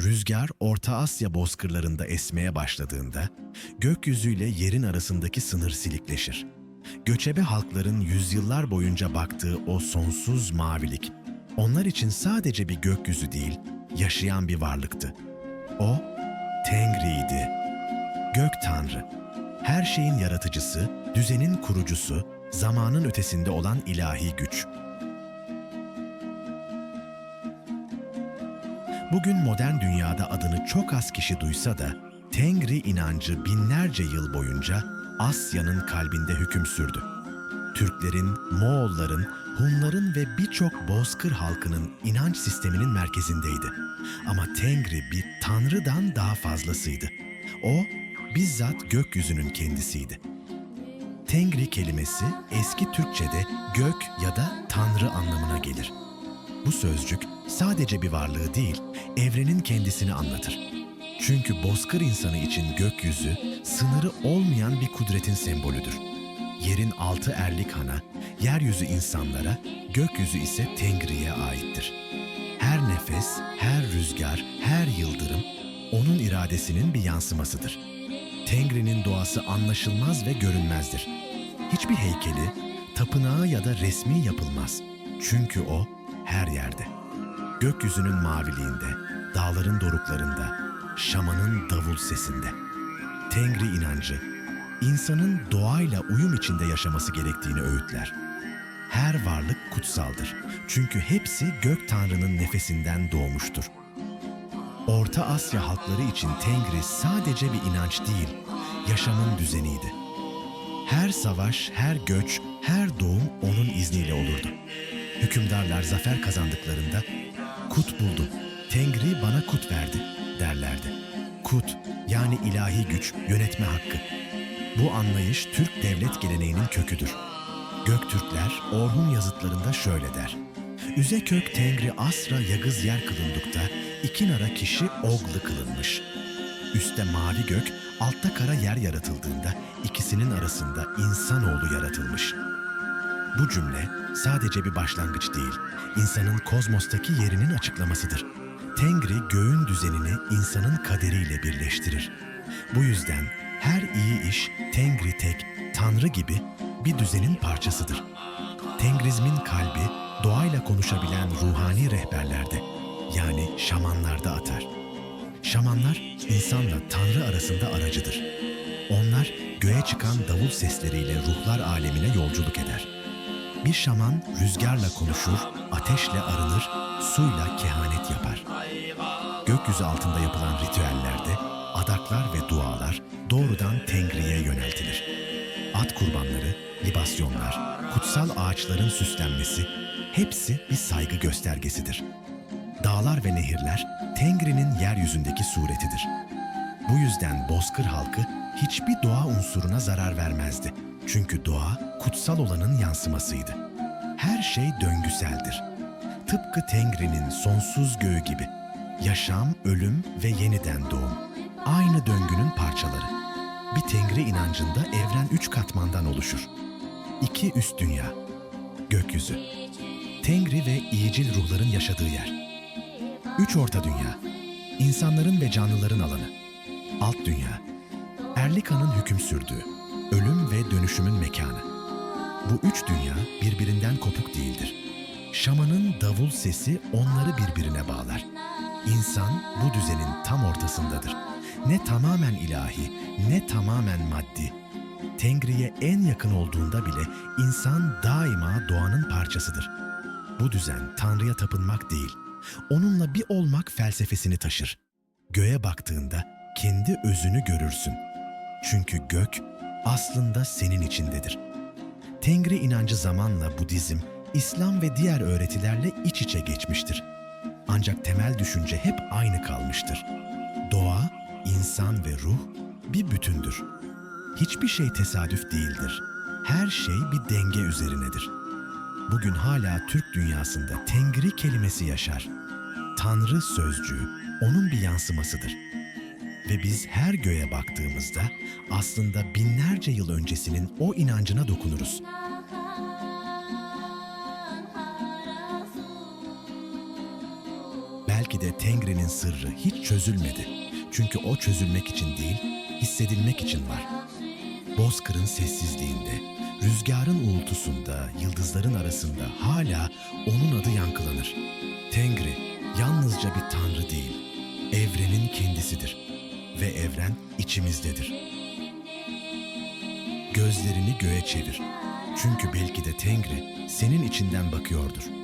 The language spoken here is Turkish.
Rüzgar Orta Asya bozkırlarında esmeye başladığında gökyüzüyle yerin arasındaki sınır silikleşir. Göçebe halkların yüzyıllar boyunca baktığı o sonsuz mavilik onlar için sadece bir gökyüzü değil, yaşayan bir varlıktı. O Tengri'ydi. Gök Tanrı. Her şeyin yaratıcısı, düzenin kurucusu, zamanın ötesinde olan ilahi güç. Bugün modern dünyada adını çok az kişi duysa da Tengri inancı binlerce yıl boyunca Asya'nın kalbinde hüküm sürdü. Türklerin, Moğolların, Hunların ve birçok bozkır halkının inanç sisteminin merkezindeydi. Ama Tengri bir tanrıdan daha fazlasıydı. O, bizzat gökyüzünün kendisiydi. Tengri kelimesi eski Türkçe'de gök ya da tanrı anlamına gelir. Bu sözcük sadece bir varlığı değil, evrenin kendisini anlatır. Çünkü bozkır insanı için gökyüzü, sınırı olmayan bir kudretin sembolüdür. Yerin altı erlik hana, yeryüzü insanlara, gökyüzü ise Tengri'ye aittir. Her nefes, her rüzgar, her yıldırım onun iradesinin bir yansımasıdır. Tengri'nin doğası anlaşılmaz ve görünmezdir. Hiçbir heykeli, tapınağı ya da resmi yapılmaz. Çünkü o her yerde. Gökyüzünün maviliğinde, dağların doruklarında, şamanın davul sesinde. Tengri inancı, insanın doğayla uyum içinde yaşaması gerektiğini öğütler. Her varlık kutsaldır. Çünkü hepsi gök tanrının nefesinden doğmuştur. Orta Asya halkları için Tengri sadece bir inanç değil, yaşamın düzeniydi. Her savaş, her göç, her doğum onun izniyle olurdu. Hükümdarlar zafer kazandıklarında kut buldum, Tengri bana kut verdi derlerdi. Kut yani ilahi güç, yönetme hakkı. Bu anlayış Türk devlet geleneğinin köküdür. Göktürkler Orhun yazıtlarında şöyle der. Üze kök Tengri asra yagız yer kılındıkta iki nara kişi oglı kılınmış. Üste mavi gök, altta kara yer yaratıldığında ikisinin arasında insanoğlu yaratılmış. Bu cümle sadece bir başlangıç değil, insanın kozmostaki yerinin açıklamasıdır. Tengri göğün düzenini insanın kaderiyle birleştirir. Bu yüzden her iyi iş Tengri tek, Tanrı gibi bir düzenin parçasıdır. Tengrizmin kalbi doğayla konuşabilen ruhani rehberlerde yani şamanlarda atar. Şamanlar insanla Tanrı arasında aracıdır. Onlar göğe çıkan davul sesleriyle ruhlar alemine yolculuk eder. Bir şaman rüzgarla konuşur, ateşle arınır, suyla kehanet yapar. Gökyüzü altında yapılan ritüellerde adaklar ve dualar doğrudan Tengri'ye yöneltilir. At kurbanları, libasyonlar, kutsal ağaçların süslenmesi hepsi bir saygı göstergesidir. Dağlar ve nehirler Tengri'nin yeryüzündeki suretidir. Bu yüzden Bozkır halkı hiçbir doğa unsuruna zarar vermezdi. Çünkü doğa kutsal olanın yansımasıydı. Her şey döngüseldir. Tıpkı Tengri'nin sonsuz göğü gibi. Yaşam, ölüm ve yeniden doğum. Aynı döngünün parçaları. Bir Tengri inancında evren üç katmandan oluşur. İki üst dünya. Gökyüzü. Tengri ve iyicil ruhların yaşadığı yer. Üç orta dünya. İnsanların ve canlıların alanı. Alt dünya. Erlika'nın hüküm sürdüğü, ölüm ve dönüşümün mekanı. Bu üç dünya birbirinden kopuk değildir. Şamanın davul sesi onları birbirine bağlar. İnsan bu düzenin tam ortasındadır. Ne tamamen ilahi, ne tamamen maddi. Tengri'ye en yakın olduğunda bile insan daima doğanın parçasıdır. Bu düzen Tanrı'ya tapınmak değil, onunla bir olmak felsefesini taşır. Göğe baktığında kendi özünü görürsün. Çünkü gök aslında senin içindedir. Tengri inancı zamanla Budizm, İslam ve diğer öğretilerle iç içe geçmiştir. Ancak temel düşünce hep aynı kalmıştır. Doğa, insan ve ruh bir bütündür. Hiçbir şey tesadüf değildir. Her şey bir denge üzerinedir. Bugün hala Türk dünyasında Tengri kelimesi yaşar. Tanrı sözcüğü onun bir yansımasıdır. Ve biz her göğe baktığımızda aslında binlerce yıl öncesinin o inancına dokunuruz. Belki de Tengri'nin sırrı hiç çözülmedi. Çünkü o çözülmek için değil, hissedilmek için var. Bozkır'ın sessizliğinde, rüzgarın uğultusunda, yıldızların arasında hala onun adı yankılanır. Tengri yalnızca bir tanrı değil, evrenin kendisidir ve evren içimizdedir. Gözlerini göğe çevir. Çünkü belki de Tengri senin içinden bakıyordur.